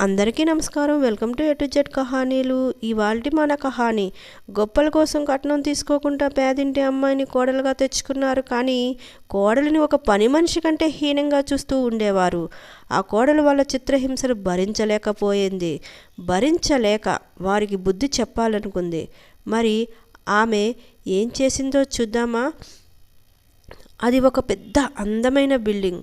అందరికీ నమస్కారం. Welcome to A to Z కహానీలు. ఇవాళ మన కహానీ. గొప్పల కోసం కట్నం తీసుకోకుండా పేదింటి అమ్మాయిని కోడలుగా తెచ్చుకున్నారు కానీ కోడలిని ఒక పని మనిషి కంటే హీనంగా చూస్తూ ఉండేవారు. ఆ కోడలు వాళ్ళ చిత్రహింసలు భరించలేకపోయింది. భరించలేక వారికి బుద్ధి చెప్పాలనుకుంది. మరి ఆమె ఏం చేసిందో చూద్దామా? అది ఒక పెద్ద అందమైన బిల్డింగ్.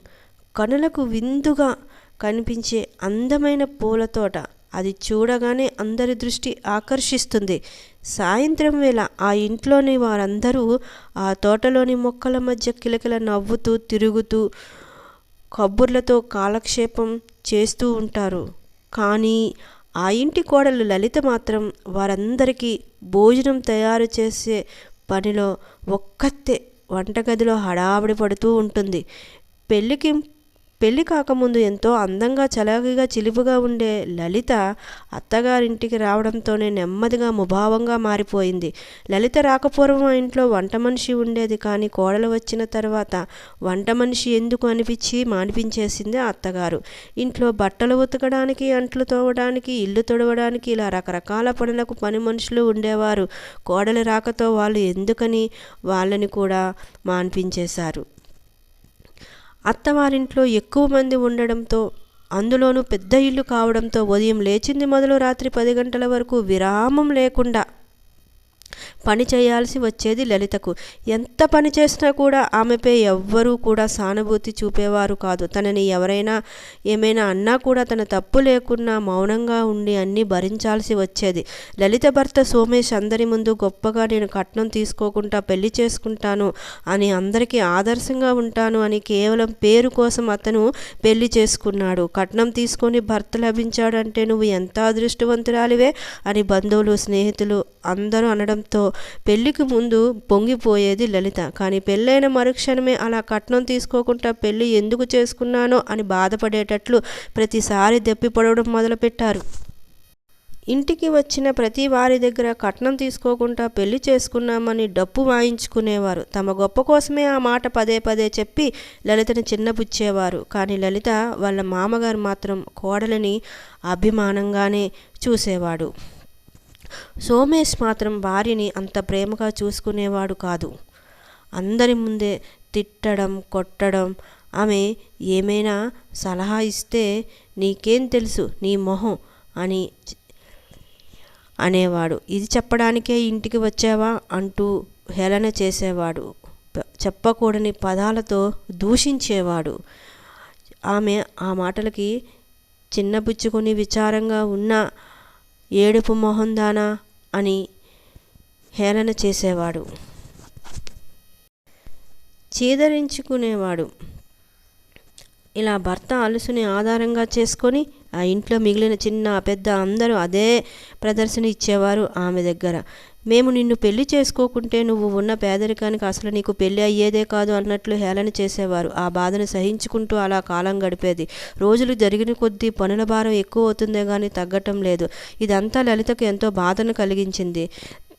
కనులకు విందుగా కనిపించే అందమైన పూల తోట. అది చూడగానే అందరి దృష్టి ఆకర్షిస్తుంది. సాయంత్రం వేళ ఆ ఇంట్లోని వారందరూ ఆ తోటలోని మొక్కల మధ్య కిలకిల నవ్వుతూ తిరుగుతూ కబుర్లతో కాలక్షేపం చేస్తూ ఉంటారు. కానీ ఆ ఇంటి కోడలు లలిత మాత్రం వారందరికీ భోజనం తయారు చేసే పనిలో ఒక్కతే. వంటగదిలో హడావిడి పడుతూ ఉంటుంది. పెళ్ళికి పెళ్ళి కాకముందు ఎంతో అందంగా చలాకీగా చిలిపుగా ఉండే లలిత అత్తగారింటికి రావడంతోనే నెమ్మదిగా ముభావంగా మారిపోయింది. లలిత రాకపూర్వం ఇంట్లో వంట మనిషి ఉండేది కానీ కోడలు వచ్చిన తర్వాత వంట మనిషి ఎందుకు అనిపించి మానిపించేసింది ఆ అత్తగారు. ఇంట్లో బట్టలు ఉతకడానికి అంట్లు తోవడానికి ఇల్లు తొడవడానికి ఇలా రకరకాల పనులకు పని మనుషులు ఉండేవారు. కోడలి రాకతో వాళ్ళు ఎందుకని వాళ్ళని కూడా మాన్పించేశారు. అత్తవారింట్లో ఎక్కువ మంది ఉండడంతో అందులోనూ పెద్ద ఇల్లు కావడంతో ఉదయం లేచింది మొదలు రాత్రి పది గంటల వరకు విరామం లేకుండా పని చేయాల్సి వచ్చేది లలితకు. ఎంత పని చేసినా కూడా ఆమెపై ఎవ్వరూ కూడా సానుభూతి చూపేవారు కాదు. తనని ఎవరైనా ఏమైనా అన్నా కూడా తన తప్పు లేకున్నా మౌనంగా ఉండి అన్నీ భరించాల్సి వచ్చేది. లలిత భర్త సోమేష్ అందరి ముందు గొప్పగా నేను కట్నం తీసుకోకుండా పెళ్ళి చేసుకుంటాను అని అందరికీ ఆదర్శంగా ఉంటాను అని కేవలం పేరు కోసం అతను పెళ్ళి చేసుకున్నాడు. కట్నం తీసుకొని భర్త లభించాడంటే నువ్వు ఎంత అదృష్టవంతురాలివే అని బంధువులు స్నేహితులు అందరూ అనడం అనడంతో పెళ్ళికి ముందు పొంగిపోయేది లలిత. కానీ పెళ్ళైన మరుక్షణమే అలా కట్నం తీసుకోకుండా పెళ్ళి ఎందుకు చేసుకున్నానో అని బాధపడేటట్లు ప్రతిసారి దెప్పిపడవడం మొదలుపెట్టారు. ఇంటికి వచ్చిన ప్రతి వారి దగ్గర కట్నం తీసుకోకుండా పెళ్ళి చేసుకున్నామని డప్పు వాయించుకునేవారు. తమ గొప్ప కోసమే ఆ మాట పదే పదే చెప్పి లలితని చిన్నపుచ్చేవారు కానీ లలిత వాళ్ళ మామగారు మాత్రం కోడలిని అభిమానంగానే చూసేవాడు. సోమేష్ మాత్రం భార్యని అంత ప్రేమగా చూసుకునేవాడు కాదు. అందరి ముందే తిట్టడం కొట్టడం ఆమె ఏమైనా సలహా ఇస్తే నీకేం తెలుసు నీ మొహం అని అనేవాడు. ఇది చెప్పడానికే ఇంటికి వచ్చావా అంటూ హేళన చేసేవాడు. చెప్పకూడని పదాలతో దూషించేవాడు. ఆమె ఆ మాటలకి చిన్నపుచ్చుకొని విచారంగా ఉన్న ఏడుపు మొహందానా అని హేళన చేసేవాడు. చీదరించుకునేవాడు. ఇలా భర్త అలుసుని ఆధారంగా చేసుకొని ఆ ఇంట్లో మిగిలిన చిన్న పెద్ద అందరూ అదే ప్రదర్శన ఇచ్చేవారు ఆమె దగ్గర. మేము నిన్ను పెళ్ళి చేసుకోకుంటే నువ్వు ఉన్న పేదరికానికి అసలు నీకు పెళ్ళి అయ్యేదే కాదు అన్నట్లు హేళన చేసేవారు. ఆ బాధను సహించుకుంటూ అలా కాలం గడిపేది. రోజులు జరిగిన కొద్దీ పనుల భారం ఎక్కువ అవుతుందే కానీ తగ్గటం లేదు. ఇదంతా లలితకు ఎంతో బాధను కలిగించింది.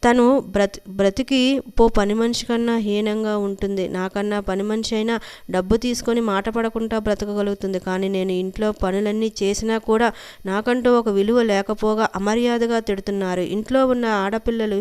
తను బ్రతి బ్రతికి పో పని మనిషి కన్నా హీనంగా ఉంటుంది. నాకన్నా పని మనిషి అయినా డబ్బు తీసుకొని మాట పడకుండా బ్రతకగలుగుతుంది. కానీ నేను ఇంట్లో పనులన్నీ చేసినా కూడా నాకంటూ ఒక విలువ లేకపోగా అమర్యాదగా తిడుతున్నారు. ఇంట్లో ఉన్న ఆడపిల్లలు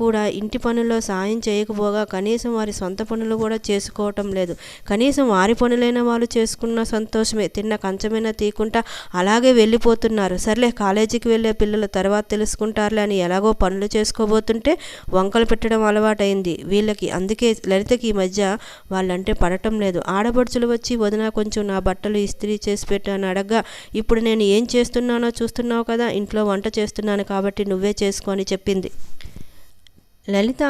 కూడా ఇంటి పనుల్లో సాయం చేయకపోగా కనీసం వారి సొంత పనులు కూడా చేసుకోవటం లేదు. కనీసం వారి పనులైన వాళ్ళు చేసుకున్న సంతోషమే. తిన్న కంచమైనా తీయకుండా అలాగే వెళ్ళిపోతున్నారు. సర్లే కాలేజీకి వెళ్ళే పిల్లలు తర్వాత తెలుసుకుంటారులే అని ఎలాగో పనులు చేసుకోబోతున్నారు. పోతుంటే వంకలు పెట్టడం అలవాటైంది. వీళ్ళకి అందుకే లలితకి ఈ మధ్య వాళ్ళంటే పడటం లేదు. ఆడపడుచులు వచ్చి వదిన కొంచెం నా బట్టలు ఇస్త్రీ చేసి పెట్టాను అడగ్గా ఇప్పుడు నేను ఏం చేస్తున్నానో చూస్తున్నావు కదా ఇంట్లో వంట చేస్తున్నాను కాబట్టి నువ్వే చేసుకో అని చెప్పింది. లలిత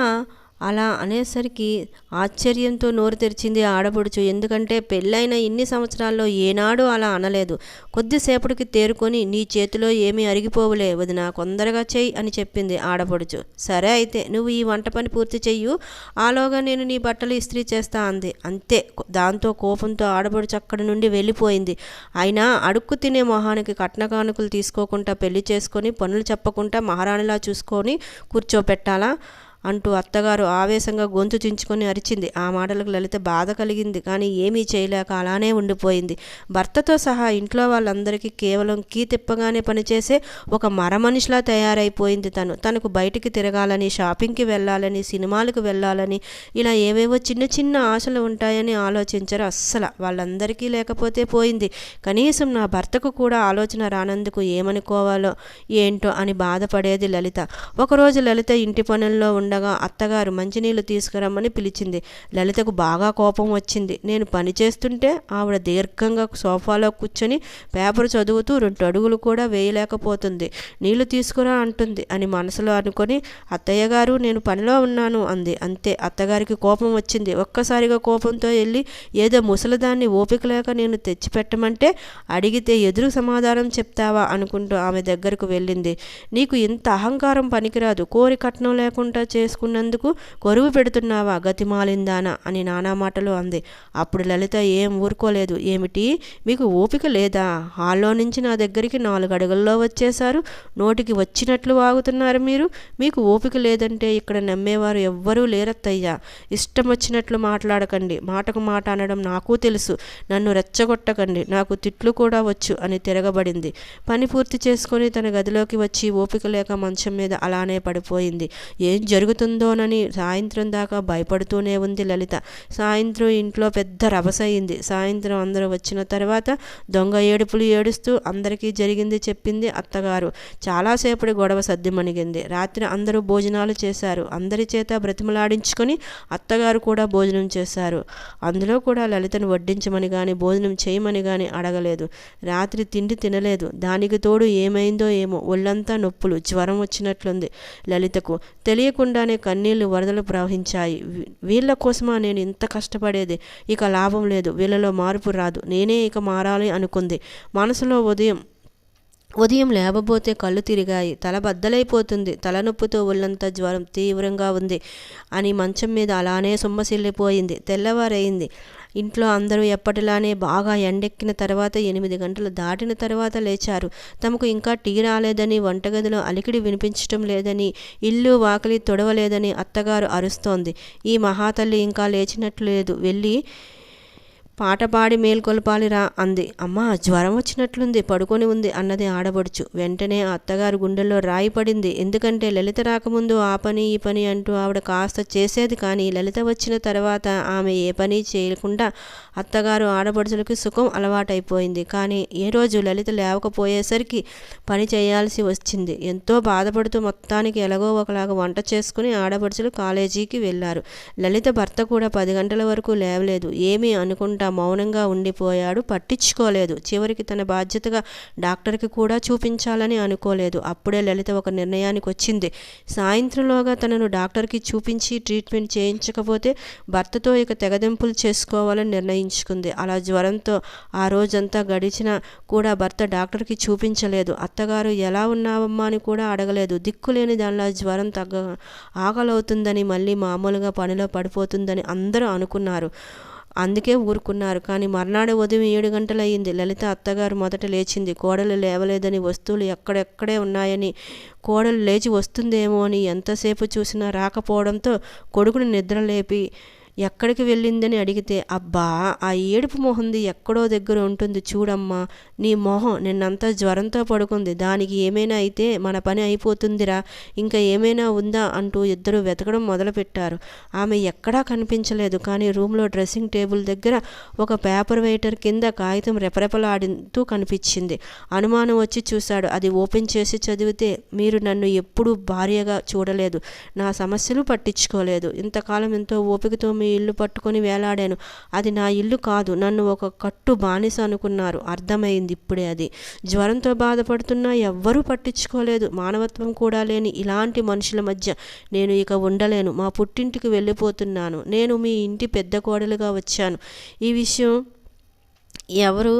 అలా అనేసరికి ఆశ్చర్యంతో నోరు తెరిచింది ఆడపడుచు. ఎందుకంటే పెళ్ళైన ఇన్ని సంవత్సరాల్లో ఏనాడు అలా అనలేదు. కొద్దిసేపటికి తేరుకొని నీ చేతిలో ఏమీ అరిగిపోవులే వదిన కొందరగా చెయ్యి అని చెప్పింది ఆడపడుచు. సరే అయితే నువ్వు ఈ వంట పని పూర్తి చెయ్యు. ఆలోగా నేను నీ బట్టలు ఇస్త్రీ చేస్తా అంది. అంతే దాంతో కోపంతో ఆడపడుచు అక్కడి నుండి వెళ్ళిపోయింది. అయినా అడుక్కు తినే మొహానికి కట్న కానుకలు తీసుకోకుండా పెళ్ళి చేసుకొని పనులు చెప్పకుండా మహారాణిలా చూసుకొని కూర్చోపెట్టాలా? అంటూ అత్తగారు ఆవేశంగా గొంతు చించుకొని అరిచింది. ఆ మాటలకు లలిత బాధ కలిగింది. కానీ ఏమీ చేయలేక అలానే ఉండిపోయింది. భర్తతో సహా ఇంట్లో వాళ్ళందరికీ కేవలం కీ తిప్పగానే పనిచేసే ఒక మరమనిషిలా తయారైపోయింది తను. తనకు బయటికి తిరగాలని షాపింగ్కి వెళ్ళాలని సినిమాలకు వెళ్ళాలని ఇలా ఏవేవో చిన్న చిన్న ఆశలు ఉంటాయని ఆలోచించరు అస్సలు. వాళ్ళందరికీ లేకపోతే పోయింది. కనీసం నా భర్తకు కూడా ఆలోచన రానందుకు ఏమనుకోవాలో ఏంటో అని బాధపడేది లలిత. ఒకరోజు లలిత ఇంటి పనుల్లో ఉండగా అత్తగారు మంచినీళ్ళు తీసుకురమ్మని పిలిచింది. లలితకు బాగా కోపం వచ్చింది. నేను పని చేస్తుంటే ఆవిడ దీర్ఘంగా సోఫాలో కూర్చొని పేపర్ చదువుతూ రెండు అడుగులు కూడా వేయలేకపోతుంది. నీళ్ళు తీసుకురా అంటుంది అని మనసులో అనుకొని అత్తయ్య గారు నేను పనిలో ఉన్నాను అంది. అంతే అత్తగారికి కోపం వచ్చింది. ఒక్కసారిగా కోపంతో వెళ్ళి ఏదో ముసలిదాన్ని ఓపిక లేక నేను తెచ్చిపెట్టమంటే అడిగితే ఎదురు సమాధానం చెప్తావా అనుకుంటూ ఆమె దగ్గరకు వెళ్ళింది. నీకు ఇంత అహంకారం పనికిరాదు. కోరి కట్నం లేకుండా చేసుకున్నందుకు కొరువు పెడుతున్నావా గతిమాలిందానా అని నానా మాటలు అంది. అప్పుడు లలిత ఏం ఊరుకోలేదు. ఏమిటి? మీకు ఓపిక లేదా? హాల్లో నుంచి నా దగ్గరికి నాలుగు అడుగుల్లో వచ్చేశారు. నోటికి వచ్చినట్లు వాగుతున్నారు మీరు. మీకు ఓపిక లేదంటే ఇక్కడ నమ్మేవారు ఎవ్వరూ లేరత్తయ్యా. ఇష్టం వచ్చినట్లు మాట్లాడకండి. మాటకు మాట అనడం నాకు తెలుసు. నన్ను రెచ్చగొట్టకండి. నాకు తిట్లు కూడా వచ్చు అని తిరగబడింది. పని పూర్తి చేసుకొని తన గదిలోకి వచ్చి ఓపిక లేక మంచం మీద అలానే పడిపోయింది. ఏం జరుగు జరుగుతుందోనని సాయంత్రం దాకా భయపడుతూనే ఉంది లలిత. సాయంత్రం ఇంట్లో పెద్ద రభసయింది సాయంత్రం అందరూ వచ్చిన తర్వాత దొంగ ఏడుపులు ఏడుస్తూ అందరికీ జరిగింది చెప్పింది అత్తగారు. చాలాసేపటి గొడవ సర్దిమణిగింది రాత్రి అందరూ భోజనాలు చేశారు. అందరి చేత బ్రతిమలాడించుకొని అత్తగారు కూడా భోజనం చేశారు. అందులో కూడా లలితను వడ్డించమని కానీ భోజనం చేయమని కానీ అడగలేదు. రాత్రి తిండి తినలేదు. దానికి తోడు ఏమైందో ఏమో ఒళ్ళంతా నొప్పులు జ్వరం వచ్చినట్లుంది లలితకు. తెలియకుండా తెలియకుండానే కన్నీళ్ళు వరదలు ప్రవహించాయి. వీళ్ళ కోసమా నేను ఇంత కష్టపడేది? ఇక లాభం లేదు. వీళ్ళలో మార్పు రాదు. నేనే ఇక మారాలి అనుకుంది. మనసులో ఉదయం ఉదయం లేవబోతే కళ్ళు తిరిగాయి. తల బద్దలైపోతుంది. తలనొప్పితో ఒళ్ళంతా జ్వరం తీవ్రంగా ఉంది అని మంచం మీద అలానే సొమ్మసిల్లిపోయింది. తెల్లవారయింది ఇంట్లో అందరూ ఎప్పటిలానే బాగా ఎండెక్కిన తర్వాత ఎనిమిది గంటలు దాటిన తర్వాత లేచారు. తమకు ఇంకా టీ రాలేదని వంటగదిలో అలికిడి వినిపించటం లేదని ఇల్లు వాకిలి తొడవలేదని అత్తగారు అరుస్తోంది. ఈ మహాతల్లి ఇంకా లేచినట్లు లేదు. వెళ్ళి పాట పాడి మేల్కొల్పాలిరా అంది. అమ్మా జ్వరం వచ్చినట్లుంది పడుకొని ఉంది అన్నది ఆడబడుచు. వెంటనే అత్తగారు గుండెల్లో రాయి పడింది. ఎందుకంటే లలిత రాకముందు ఆ పని ఈ పని అంటూ ఆవిడ కాస్త చేసేది కానీ లలిత వచ్చిన తర్వాత ఆమె ఏ పని చేయకుండా అత్తగారు ఆడబడుచులకి సుఖం అలవాటైపోయింది. కానీ ఏ రోజు లలిత లేవకపోయేసరికి పని చేయాల్సి వచ్చింది. ఎంతో బాధపడుతూ మొత్తానికి ఎలాగో ఒకలాగా వంట చేసుకుని ఆడబడుచులు కాలేజీకి వెళ్ళారు. లలిత భర్త కూడా పది గంటల వరకు లేవలేదు. ఏమీ అనుకుంటా మౌనంగా ఉండిపోయాడు. పట్టించుకోలేదు. చివరికి తన బాధ్యతగా డాక్టర్కి కూడా చూపించాలని అనుకోలేదు. అప్పుడే లలిత ఒక నిర్ణయానికి వచ్చింది. సాయంత్రంలోగా తనను డాక్టర్కి చూపించి ట్రీట్మెంట్ చేయించకపోతే భర్తతో ఇక తెగదెంపులు చేసుకోవాలని నిర్ణయించుకుంది. అలా జ్వరంతో ఆ రోజంతా గడిచినా కూడా భర్త డాక్టర్కి చూపించలేదు. అత్తగారు ఎలా ఉన్నావమ్మా? అని కూడా అడగలేదు. దిక్కులేని దానిలా జ్వరం తగ్గ ఆకలవుతుందని మళ్ళీ మామూలుగా పనిలో పడిపోతుందని అందరూ అనుకున్నారు. అందుకే ఊరుకున్నారు. కానీ మర్నాడు ఉదయం ఏడు గంటలయ్యింది. లలిత అత్తగారు మొదట లేచింది. కోడలు లేవలేదని వస్తువులు ఎక్కడెక్కడే ఉన్నాయని కోడలు లేచి వస్తుందేమో అని ఎంతసేపు చూసినా రాకపోవడంతో కొడుకుని నిద్రలేపి ఎక్కడికి వెళ్ళిందని అడిగితే అబ్బా ఆ ఏడుపు మొహంది ఎక్కడో దగ్గర ఉంటుంది చూడమ్మా. నీ మొహం నిన్నంతా జ్వరంతో పడుకుంది. దానికి ఏమైనా అయితే మన పని అయిపోతుందిరా. ఇంకా ఏమైనా ఉందా? అంటూ ఇద్దరు వెతకడం మొదలుపెట్టారు. ఆమె ఎక్కడా కనిపించలేదు. కానీ రూమ్లో డ్రెస్సింగ్ టేబుల్ దగ్గర ఒక పేపర్ వెయిటర్ కింద కాగితం రెపరెపలాడుతూ కనిపించింది. అనుమానం వచ్చి చూశాడు. అది ఓపెన్ చేసి చదివితే మీరు నన్ను ఎప్పుడూ భార్యగా చూడలేదు. నా సమస్యలు పట్టించుకోలేదు. ఇంతకాలం ఎంతో ఓపికతో మీ ఇల్లు పట్టుకొని వేలాడాను. అది నా ఇల్లు కాదు నన్ను ఒక కట్టు బానిస అనుకున్నారు. అర్థమైంది ఇప్పుడే అది. జ్వరంతో బాధపడుతున్నా ఎవ్వరూ పట్టించుకోలేదు. మానవత్వం కూడా లేని ఇలాంటి మనుషుల మధ్య నేను ఇక ఉండలేను. మా పుట్టింటికి వెళ్ళిపోతున్నాను. నేను మీ ఇంటి పెద్ద కోడలుగా వచ్చాను. ఈ విషయం ఎవరు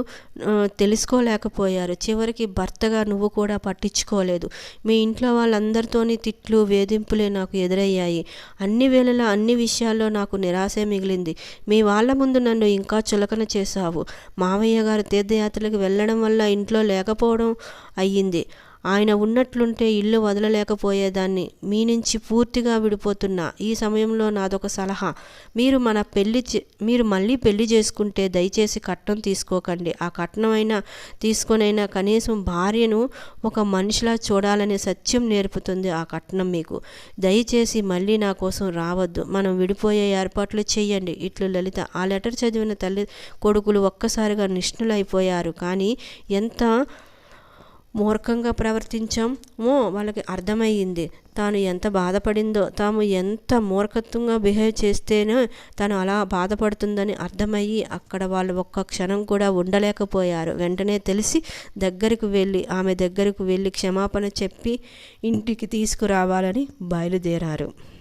తెలుసుకోలేకపోయారు. చివరికి భర్తగా నువ్వు కూడా పట్టించుకోలేదు. మీ ఇంట్లో వాళ్ళందరితోని తిట్లు వేధింపులే నాకు ఎదురయ్యాయి. అన్ని వేళలా అన్ని విషయాల్లో నాకు నిరాశే మిగిలింది. మీ వాళ్ళ ముందు నన్ను ఇంకా చులకన చేశావు. మావయ్య గారు తీర్థయాత్రలకు వెళ్ళడం వల్ల ఇంట్లో లేకపోవడం అయ్యింది. ఆయన ఉన్నట్లుంటే ఇల్లు వదలలేకపోయేదాన్ని. మీ నుంచి పూర్తిగా విడిపోతున్నా. ఈ సమయంలో నాదొక సలహా. మీరు మన పెళ్ళి చే- మీరు మళ్ళీ పెళ్ళి చేసుకుంటే దయచేసి కట్నం తీసుకోకండి. ఆ కట్నం అయినా తీసుకొనైనా కనీసం భార్యను ఒక మనిషిలా చూడాలనే సత్యం నేర్పుతుంది ఆ కట్నం మీకు. దయచేసి మళ్ళీ నా కోసం రావద్దు. మనం విడిపోయే ఏర్పాట్లు చేయండి. ఇట్లు లలిత. ఆ లెటర్ చదివిన తల్లి కొడుకులు ఒక్కసారిగా నిష్ణులైపోయారు. కానీ ఎంత మూర్ఖంగా ప్రవర్తించామో వాళ్ళకి అర్థమయ్యింది. తాను ఎంత బాధపడిందో తాము ఎంత మూర్ఖత్వంగా బిహేవ్ చేస్తేనే తను అలా బాధపడుతుందని అర్థమయ్యి అక్కడ వాళ్ళు ఒక్క క్షణం కూడా ఉండలేకపోయారు. వెంటనే తెలిసి దగ్గరకు వెళ్ళి ఆమె దగ్గరకు వెళ్ళి క్షమాపణ చెప్పి ఇంటికి తీసుకురావాలని బయలుదేరారు.